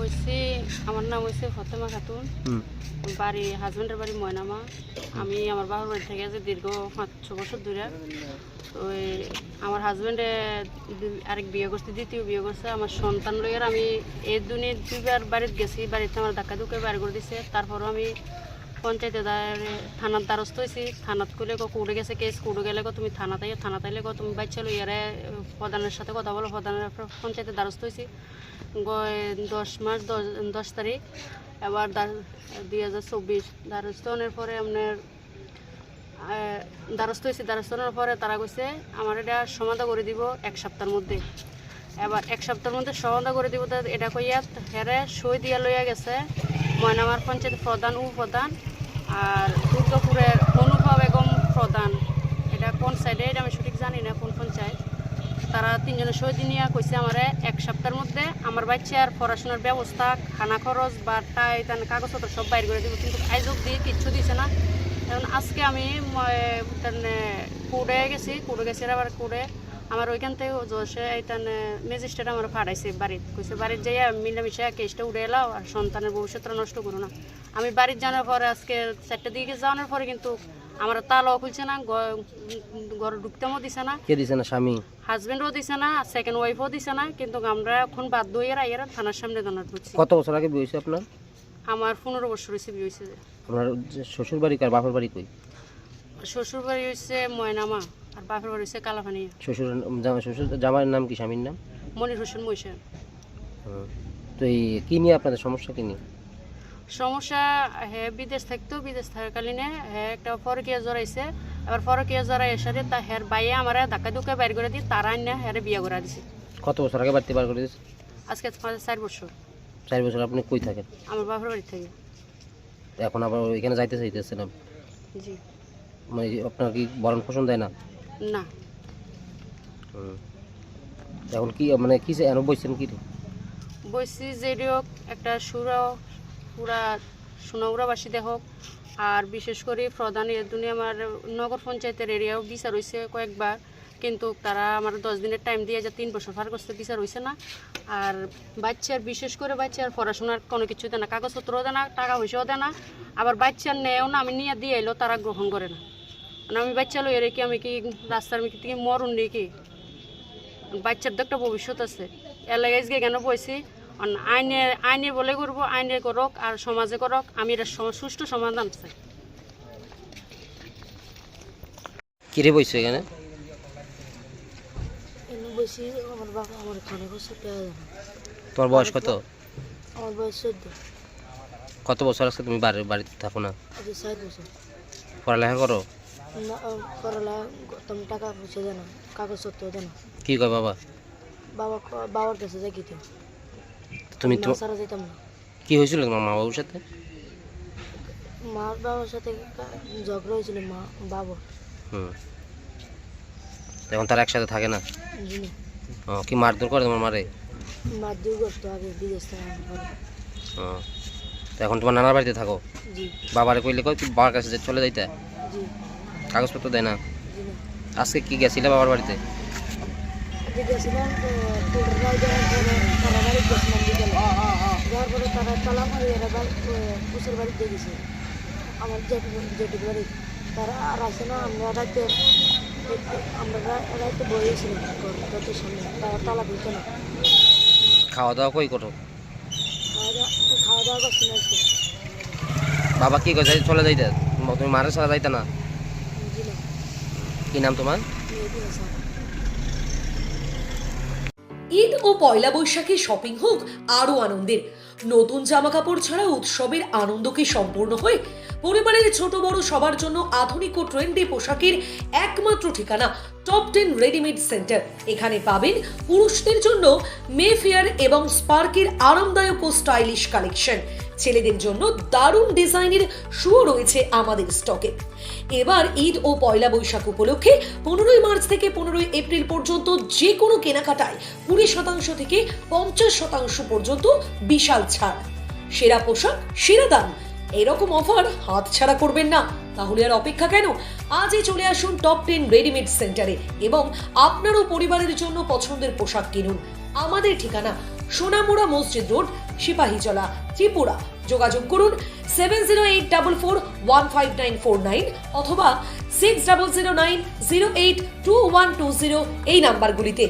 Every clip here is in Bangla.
বলছি আমার নাম হচ্ছে ফতেমা খাতুন। বাড়ি হাজবেন্ডের বাড়ি ময়নামা। আমি আমার বাবার বাড়ি থেকে আছি দীর্ঘ পাঁচ ছ বছর ধরে ওই আমার হাজবেন্ডে আরেক বিয়ে করছে দ্বিতীয় বিয়ে করছে। আমার সন্তান লইয়ার আমি এই দুনিয়া দুইবার বাড়িতে গেছি বাড়িতে আমার ধাক্কা ধুকে বাইর করে দিছে। তারপরও আমি পঞ্চায়েতে থানার দ্বারস্থ হয়েছি থানাত কইলে কুড়ে গেছে কেস কুড়ে গেলে তুমি থানা তাইলে থানা তাইলে কো তুমি বাচ্চা ইয়ারে প্রধানের সাথে কথা বলো, প্রধানের পঞ্চায়েতে দ্বারস্থ হয়েছি দশ মাস, দশ তারিখ, এবার দুই হাজার চব্বিশ দ্বারস্থ হওয়ার পরে আপনার দ্বারস্থ হয়েছে দ্বারস্থ হওয়ার পরে তারা কইছে, আমার এটা সমাধা করে দিব এক সপ্তাহের মধ্যে। এবার এক সপ্তাহের মধ্যে সমাধা করে দিব এটা কইয়া হেরে সই দিয়া লইয়া গেছে ময়নামার পঞ্চায়েত প্রধান, উপপ্রধান। আর দুর্গাপুরের অনুভব বেগম প্রধান। এটা কোন সাইডে এটা আমি সঠিক জানি না কোন পঞ্চায়েত। তারা তিনজনের সই নিয়ে কইছে আমারে এক সপ্তাহের মধ্যে আমার বাচ্চার পড়াশোনার ব্যবস্থা, খানা খরচ বা টাই তান কাগজপত্র সব বাইর করে দিব। কিন্তু আইজ অব্দি কিচ্ছু দিছে না। এখন আজকে আমি কুড়ে গেছি। কুড়ে গেছি আবার কুড়ে আমার ওইখান থেকে জোসে এইটান ম্যাজিস্ট্রেট আমার ফাড়াইছে বাড়িতে। কইছে বাড়িতে যাইয়া মিলামিশা কেসটা উড়ে এলাও আর সন্তানের ভবিষ্যৎটা নষ্ট করো না। আমি বাড়ির জানার পরে আজকে চারটে দিকে যাওয়ার পরে কিন্তু আমার তালাও খুলছে না ঘরে ঢুকতেও দিছে না। কে দিছে না? স্বামী? হাজবেন্ডও দিছে না সেকেন্ড ওয়াইফও দিছে না কিন্তু আমরা এখন বাধ্য হয়ে আইয়ার থানার সামনে দাঁড়াতে হচ্ছে কত বছর আগে বিয়ে হয়েছে আপনার? আমার পনেরো বছর হয়েছে বিয়ে হয়েছে আপনার শ্বশুর বাড়ি কার বাপের বাড়ি কই? শ্বশুর বাড়ি হয়েছে ময়নামা আর বাপের বাড়ি হয়েছে কালাপানি শ্বশুর জামা শ্বশুর জামাইয়ের নাম কি স্বামীর নাম? মনির হোসেন মৈশা তো এই কি নিয়ে আপনাদের সমস্যা কি নিয়ে? সমস্যা হ্যাঁ বিদেশ থাকতো বিদেশ থাকাকালীনে হ্যাঁ একটা ফরকিয়া জড়াইছে। এবার ফরকিয়া জড়াই এসারে তা হ্যার বাইয়ে আমার ধাক্কা ধুকে বাইর করে দিয়ে তারা না হ্যারে বিয়ে করে দিছে। কত বছর আগে বাড়িতে বার করে দিয়েছে? আজকে পাঁচ চার বছর। চার বছর আপনি কই থাকেন? আমার বাপের বাড়ি থেকে। এখন আবার ওইখানে যাইতে চাইতেছেন জি। মানে আপনার কি বরণ পোষণ দেয় না? না। এখন কি মানে কি এনে বইছেন কি? রে? বলছি যে হোক একটা সুরা পুরা সোনাউরাবাসী হোক আর বিশেষ করে প্রধান এদুনি আমার নগর পঞ্চায়েতের এরিয়াও বিচার হয়েছে কয়েকবার কিন্তু তারা আমার দশ দিনের টাইম দিয়ে যে তিন বছর পার করতে বিচার হয়েছে না। আর বাচ্চার বিশেষ করে বাচ্চার পড়াশোনার কোনো কিছু দেয় না কাগজপত্রও দেয় না টাকা পয়সাও দেয় না আবার বাচ্চার নেয়ও না আমি নিয়ে দিয়ে এলো তারা গ্রহণ করে না। আমি বাচ্চা লইয়ে রেখে আমি কি রাস্তার মিকি থেকে মরুন নাকি? বাচ্চার তো একটা ভবিষ্যৎ আছে। এলাকায় গিয়ে কেন বইছি আইনে আইনে বলে করব আইনে করক আর সমাজে করক আমি এটা সুষ্ঠু সমাধান চাই। কি রে বইছে এখানে? এমনি বসি আমার বাবা আমার খানা করছে তোমার বয়স কত? আমার বয়স চোদ্দ। কত বছর আছে তুমি বাড়ি বাড়িতে থাকো না? পড়ালেখা করো? করলা টাকা কাগজপত্র কি কয় বাবা? বাবা বাবার কাছে যাই তো তুমি তো না সারা যেতাম না। কি হয়েছিল তোমার মা বাবুর সাথে? মা বাবার সাথে কা- ঝগড়া হয়েছিল মা বাবা হুম। এখন তারা একসাথে থাকে না? ও, কি মারধর করে তোমার মারে? মার দিয়ে করতো আগে বিদেশ থেকে আনার ও, এখন তোমার নানার বাড়িতে থাকো? বাবারে কইলে কই বাবার কাছে চলে যাইতে? জি। কাগজপত্র দেয় না। আজকে কি গেছিলে বাবার বাড়িতে? মারি আমার জেঠু বাড়ি তারা না আমরা আমরা না খাওয়া দাওয়া কই করো? খাওয়া দাওয়া করছি না বাবা কি চলে যাইতে? তুমি মারের সাথে যাইতে না? কি নাম তোমার? ঈদ ও পয়লা বৈশাখে শপিং হোক আরও আনন্দের। নতুন জামা কাপড় ছাড়া উৎসবের আনন্দকে সম্পূর্ণ হয়ে? পরিবারের ছোট বড় সবার জন্য আধুনিক ও ট্রেন্ডি পোশাকের একমাত্র ঠিকানা টপ টেন রেডিমেড সেন্টার এখানে পাবেন পুরুষদের জন্য মেফেয়ার এবং স্পার্কের আরামদায়ক ও স্টাইলিশ কালেকশন ছেলেদের জন্য দারুণ ডিজাইনের শুও রয়েছে আমাদের স্টকে। এবার ঈদ ও পয়লা বৈশাখ উপলক্ষে পনেরোই মার্চ থেকে পনেরোই এপ্রিল পর্যন্ত যে কোনো কেনাকাটায় কুড়ি শতাংশ থেকে পঞ্চাশ শতাংশ পর্যন্ত বিশাল ছাড়। সেরা পোশাক, সেরা দাম, এরকম অফার হাতছাড়া করবেন না। তাহলে আর অপেক্ষা কেন? আজই চলে আসুন টপ টেন রেডিমেড সেন্টারে এবং আপনারও পরিবারের জন্য পছন্দের পোশাক কিনুন। আমাদের ঠিকানা সোনামুড়া মসজিদ রোড, সিপাহীজলা, ত্রিপুরা। যোগাযোগ করুন seven zero eight double four one five nine four nine অথবা six double zero nine zero eight two one two zero এই নাম্বারগুলিতে।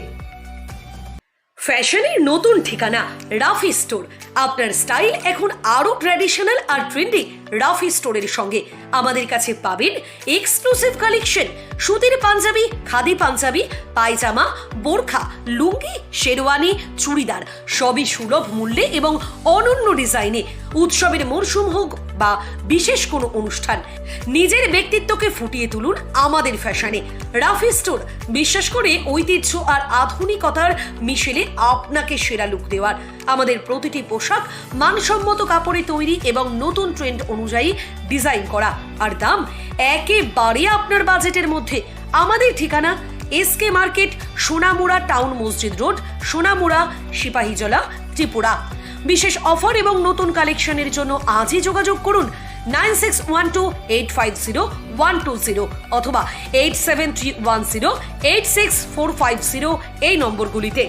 ফ্যাশনের নতুন ঠিকানা, রাফি স্টোর। আপনার স্টাইল এখন আরও ট্র্যাডিশনাল আর ট্রেন্ডি রাফি স্টোরের সঙ্গে। আমাদের কাছে পাবেন এক্সক্লুসিভ কালেকশন সুতির পাঞ্জাবি, খাদি পাঞ্জাবি, পায়জামা, বোরখা, লুঙ্গি, শেরওয়ানি, চুড়িদার সবই সুলভ মূল্যে এবং অনন্য ডিজাইনে উৎসবের মরশুম হোক বা বিশেষ কোনো অনুষ্ঠান। নিজের ব্যক্তিত্বকে ফুটিয়ে তুলুন আমাদের ফ্যাশনে। রাফি স্টোর, বিশ্বাস করে ঐতিহ্য আর আধুনিকতার মিশেলে আপনাকে সেরা লুক দেওয়ার। আমাদের প্রতিটি পোশাক মানসম্মত কাপড়ে তৈরি এবং নতুন ট্রেন্ড অনুযায়ী ডিজাইন করা। আর দাম একেবারে আপনার বাজেটের মধ্যে। আমাদের ঠিকানা S K market Sonamura town Masjid road, Sonamura, Sepahijala, Tripura. বিশেষ অফার এবং নতুন কালেকশনের জন্য আজই যোগাযোগ করুন nine six one two eight five zero one two zero অথবা eight seven three one zero eight six four five zero এই নম্বরগুলিতে।